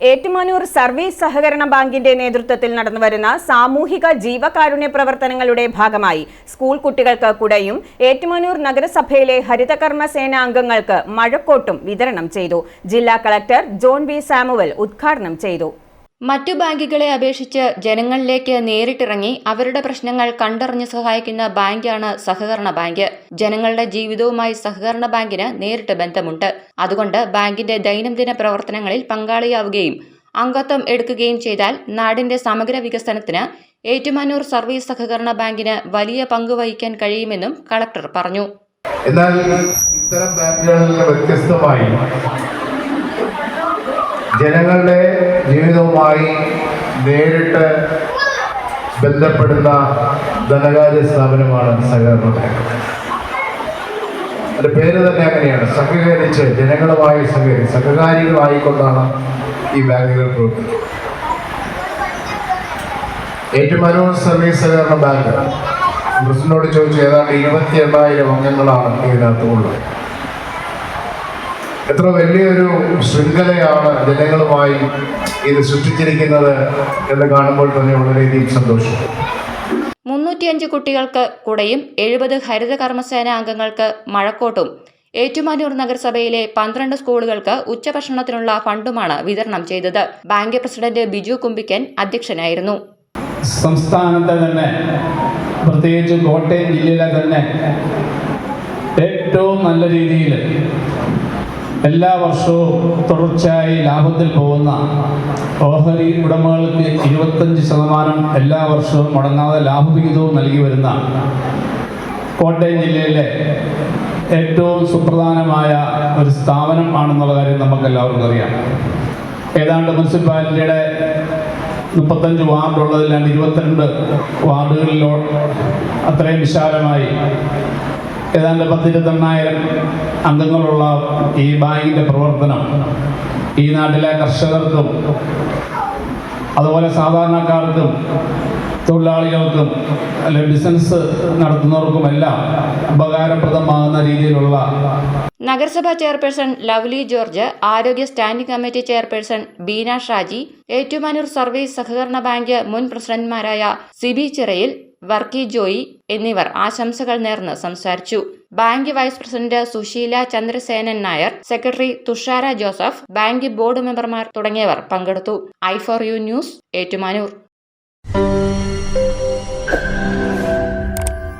Ettumanoor service സഹകരണ ബാങ്കിന്റെ നേതൃത്വത്തിൽ നടന്നുവരുന്ന സാമൂഹിക ജീവകാരുണ്യ പ്രവർത്തനങ്ങളുടെ ഭാഗമായി സ്കൂൾ കുട്ടികൾക്ക് കുടയും ഏറ്റുമാനൂർ നഗരസഭയിലെ ഹരിതകർമ്മ സേന അംഗങ്ങൾക്ക് മഴക്കോട്ടും വിതരണം ചെയ്തു. ജില്ലാ കളക്ടർ ജോൺ വി സാമുവൽ ഉദ്ഘാടനം ചെയ്തു. മറ്റു ബാങ്കുകളെ അപേക്ഷിച്ച് ജനങ്ങളിലേക്ക് നേരിട്ടിറങ്ങി അവരുടെ പ്രശ്നങ്ങൾ കണ്ടറിഞ്ഞ് സഹായിക്കുന്ന ബാങ്കാണ് സഹകരണ ബാങ്ക്. ജനങ്ങളുടെ ജീവിതവുമായി സഹകരണ ബാങ്കിന് നേരിട്ട് ബന്ധമുണ്ട്. അതുകൊണ്ട് ബാങ്കിന്റെ ദൈനംദിന പ്രവർത്തനങ്ങളിൽ പങ്കാളിയാവുകയും അംഗത്വം എടുക്കുകയും ചെയ്താൽ നാടിന്റെ സമഗ്ര വികസനത്തിന് ഏറ്റുമാനൂർ സർവീസ് സഹകരണ ബാങ്കിന് വലിയ പങ്ക് വഹിക്കാൻ കഴിയുമെന്നും കളക്ടർ പറഞ്ഞു. എന്നാൽ ഇത്തരം ബാങ്കുകളിൽ വ്യത്യസ്തമായി ജനങ്ങളുടെ ജീവിതവുമായി നേരിട്ട് ബന്ധപ്പെടുന്ന ധനകാര്യ സ്ഥാപനമാണ് സഹകരണ ബാങ്ക്. അതിന്റെ പേര് തന്നെ അങ്ങനെയാണ്. സഹകരിച്ച് ജനങ്ങളുമായി സഹകരി സഹകാരികളായിക്കൊണ്ടാണ് ഈ ബാങ്കുകൾ പ്രവർത്തിക്കുന്നത്. ഏറ്റുമാനൂർ സർവീസ് സഹകരണ ബാങ്ക്. പ്രസിഡന്റിനോട് ചോദിച്ചു ഏതാണ്ട് ഇരുപത്തി എണ്ണായിരം അംഗങ്ങളാണ് ഇതിനകത്ത് ഉള്ളത്. എത്ര വലിയൊരു ശൃംഖലയാണ് ജനങ്ങളുമായി ഇത് സൃഷ്ടിച്ചിരിക്കുന്നത് എന്ന് കാണുമ്പോൾ തന്നെ വളരെയധികം സന്തോഷം. മുന്നൂറ്റിയഞ്ച് കുട്ടികൾക്ക് കുടയും എഴുപത് ഹരിത കർമ്മസേന അംഗങ്ങൾക്ക് മഴക്കോട്ടും ഏറ്റുമാനൂർ നഗരസഭയിലെ പന്ത്രണ്ട് സ്കൂളുകൾക്ക് ഉച്ചഭക്ഷണത്തിനുള്ള ഫണ്ടുമാണ് വിതരണം ചെയ്തത്. ബാങ്ക് പ്രസിഡന്റ് ബിജു കുമ്പിക്കൻ അധ്യക്ഷനായിരുന്നു. സംസ്ഥാനത്തെ തന്നെ പ്രത്യേകിച്ച് കോട്ടയം ജില്ലയിലെ തന്നെ ഏറ്റവും നല്ല രീതിയിൽ എല്ലാ വർഷവും തുടർച്ചയായി ലാഭത്തിൽ പോകുന്ന ഓഹരി ഉടമകൾക്ക് ഇരുപത്തഞ്ച് ശതമാനം എല്ലാ വർഷവും മുടങ്ങാതെ ലാഭവിഹിതവും നൽകി വരുന്ന കോട്ടയം ജില്ലയിലെ ഏറ്റവും സുപ്രധാനമായ ഒരു സ്ഥാപനം ആണെന്നുള്ള കാര്യം നമുക്ക് എല്ലാവർക്കും അറിയാം. ഏതാണ്ട് മുനിസിപ്പാലിറ്റിയുടെ മുപ്പത്തഞ്ച് വാർഡുള്ളതിൽ രണ്ട് ഇരുപത്തിരണ്ട് വാർഡുകളിലോ അത്രയും വിശാലമായി ഏതാണ്ട് പത്തിരുപത്തെണ്ണായിരം അംഗങ്ങളുള്ള ഈ ബാങ്കിന്റെ പ്രവർത്തനം ഈ നാട്ടിലെ കർഷകർക്കും അതുപോലെ സാധാരണക്കാർക്കും തൊഴിലാളികൾക്കും അല്ലെ ബിസിനസ് നടത്തുന്നവർക്കുമെല്ലാം ഉപകാരപ്രദമാകുന്ന രീതിയിലുള്ള നഗരസഭാ ചെയർപേഴ്സൺ ലവ്ലി ജോർജ് ആരോഗ്യ standing committee chairperson Beena Shaji Ettumanoor service സഹകരണ ബാങ്ക് മുൻ പ്രസിഡന്റുമാരായ സിബി ചിറയിൽ വർക്കി ജോയി എന്നിവർ ആശംസകൾ നേർന്ന് സംസാരിച്ചു. Bank vice president Susheela Chandrasenan Nair secretary Thushara Joseph bank board മെമ്പർമാർ തുടങ്ങിയവർ പങ്കെടുത്തു. I four U news Ettumanoor.